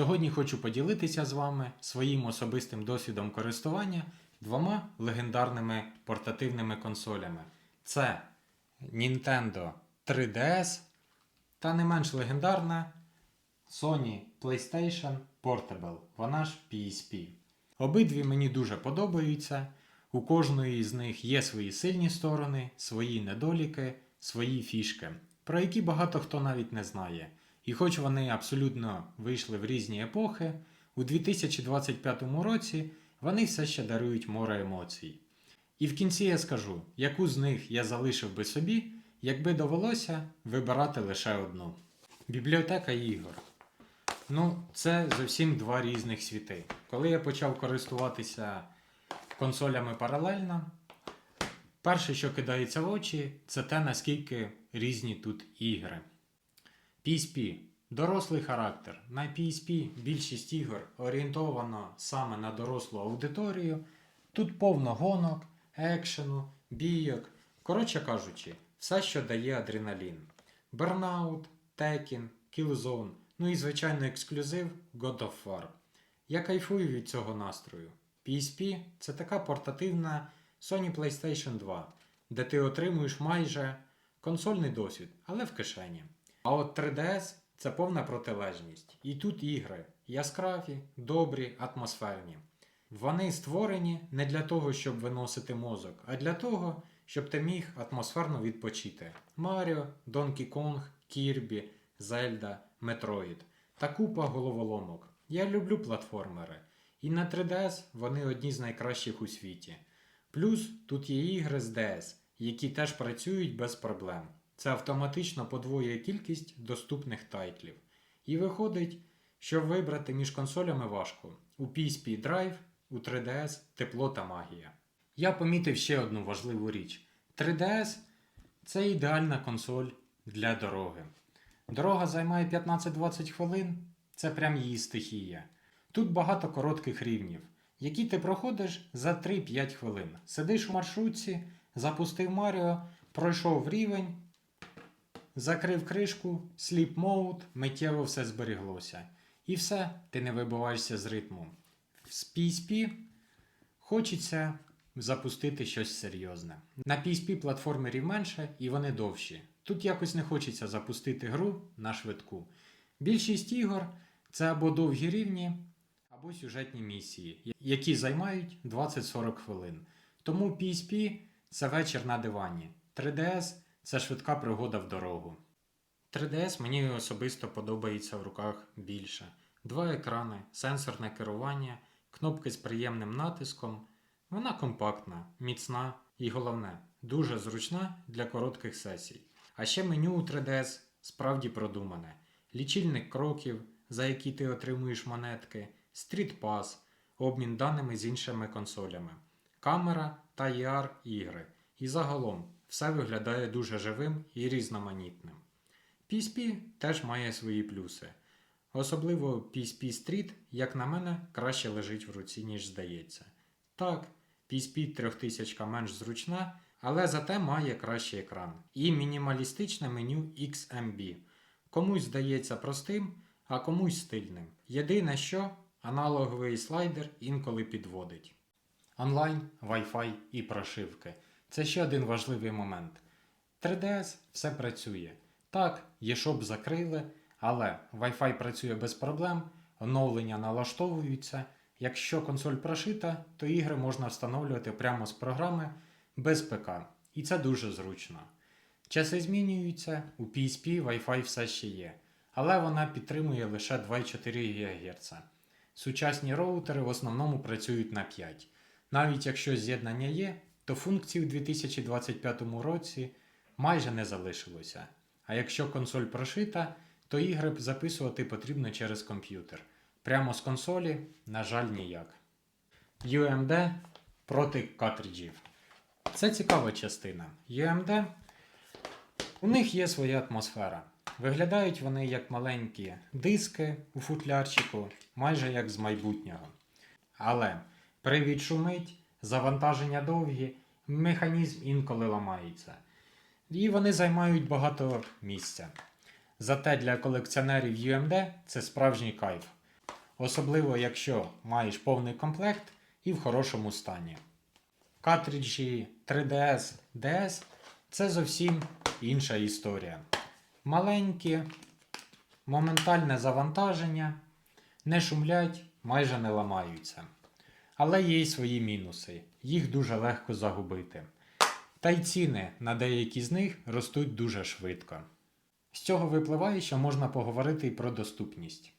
Сьогодні хочу поділитися з вами своїм особистим досвідом користування двома легендарними портативними консолями. Це Nintendo 3DS та не менш легендарна Sony PlayStation Portable, вона ж PSP. Обидві мені дуже подобаються. У кожної з них є свої сильні сторони, свої недоліки, свої фішки, про які багато хто навіть не знає. І хоч вони абсолютно вийшли в різні епохи, у 2025 році вони все ще дарують море емоцій. І в кінці я скажу, яку з них я залишив би собі, якби довелося вибирати лише одну. Бібліотека ігор. Ну, це зовсім два різних світи. Коли я почав користуватися консолями паралельно, перше, що кидається в очі, це те, наскільки різні тут ігри. PSP дорослий характер. На PSP більшість ігор орієнтовано саме на дорослу аудиторію. Тут повно гонок, екшену, бійок. Коротше кажучи, все, що дає адреналін. Burnout, Tekken, Killzone, ну і звичайно ексклюзив God of War. Я кайфую від цього настрою. PSP це така портативна Sony PlayStation 2, де ти отримуєш майже консольний досвід, але в кишені. А от 3DS це повна протилежність. І тут ігри яскраві, добрі, атмосферні. Вони створені не для того, щоб виносити мозок, а для того, щоб ти міг атмосферно відпочити. Маріо, Донкі Конг, Кірбі, Зельда, Метроїд та купа головоломок. Я люблю платформери. І на 3DS вони одні з найкращих у світі. Плюс тут є ігри з DS, які теж працюють без проблем. Це автоматично подвоює кількість доступних тайтлів. І виходить, що вибрати між консолями важко. У PSP Drive, у 3DS тепло та магія. Я помітив ще одну важливу річ: 3DS це ідеальна консоль для дороги. Дорога займає 15-20 хвилин, це прям її стихія. Тут багато коротких рівнів, які ти проходиш за 3-5 хвилин. Сидиш у маршрутці, запустив Маріо, пройшов рівень, закрив кришку, сліп моут, миттєво все зберіглося. І все, ти не вибиваєшся з ритму. З PSP хочеться запустити щось серйозне. На PSP платформерів менше і вони довші. Тут якось не хочеться запустити гру на швидку. Більшість ігор це або довгі рівні, або сюжетні місії, які займають 20-40 хвилин. Тому PSP це вечір на дивані. 3DS це швидка пригода в дорогу. 3DS мені особисто подобається в руках більше. Два екрани, сенсорне керування, кнопки з приємним натиском. Вона компактна, міцна і головне, дуже зручна для коротких сесій. А ще меню у 3DS справді продумане. Лічильник кроків, за які ти отримуєш монетки, стрітпас, обмін даними з іншими консолями, камера та ER ігри. І загалом все виглядає дуже живим і різноманітним. PSP теж має свої плюси. Особливо PSP Street, як на мене, краще лежить в руці, ніж здається. Так, PSP 3000 менш зручна, але зате має кращий екран і мінімалістичне меню XMB. Комусь здається простим, а комусь стильним. Єдине що, аналоговий слайдер інколи підводить. Онлайн, Wi-Fi і прошивки. Це ще один важливий момент. 3DS все працює. Так, eShop закрили, але Wi-Fi працює без проблем, оновлення налаштовуються. Якщо консоль прошита, то ігри можна встановлювати прямо з програми без ПК. І це дуже зручно. Часи змінюються, у PSP Wi-Fi все ще є, але вона підтримує лише 2,4 ГГц. Сучасні роутери в основному працюють на 5. Навіть якщо з'єднання є, то функцій у 2025 році майже не залишилося. А якщо консоль прошита, то ігри записувати потрібно через комп'ютер. Прямо з консолі, на жаль, ніяк. UMD проти картриджів. Це цікава частина. UMD у них є своя атмосфера. Виглядають вони як маленькі диски у футлярчику, майже як з майбутнього. Але привід шумить, завантаження довгі, механізм інколи ламається. І вони займають багато місця. Зате для колекціонерів UMD це справжній кайф. особливо якщо маєш повний комплект і в хорошому стані. Картриджі 3DS DS це зовсім інша історія. Маленькі, моментальне завантаження, не шумлять, майже не ламаються. Але є й свої мінуси, їх дуже легко загубити. Та й ціни на деякі з них ростуть дуже швидко. З цього випливає, що можна поговорити і про доступність.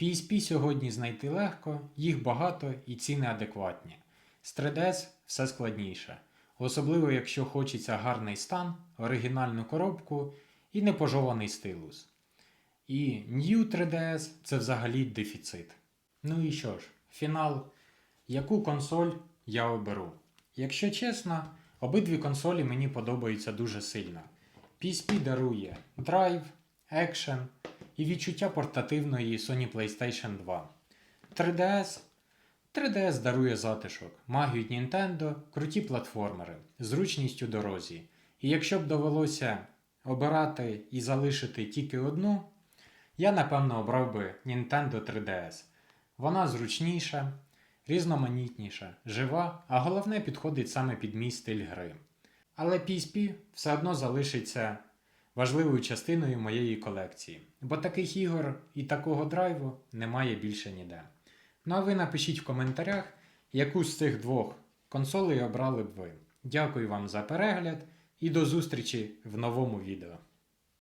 PSP сьогодні знайти легко, їх багато і ціни адекватні. З 3DS все складніше, особливо якщо хочеться гарний стан, оригінальну коробку і непожований стилус. І New 3DS це взагалі дефіцит. Ну і що ж, фінал. Яку консоль я оберу? Якщо чесно, обидві консолі мені подобаються дуже сильно. PSP дарує драйв, екшен і відчуття портативної Sony PlayStation 2. 3DS 3DS дарує затишок, магію Nintendo, круті платформери, зручність у дорозі. І якщо б довелося обирати і залишити тільки одну, я напевно обрав би Nintendo 3DS. Вона зручніша, різноманітніша, жива, а головне підходить саме під мій стиль гри. Але PSP все одно залишиться важливою частиною моєї колекції, бо таких ігор і такого драйву немає більше ніде. Ну а ви напишіть в коментарях, яку з цих двох консолей обрали б ви. Дякую вам за перегляд і до зустрічі в новому відео.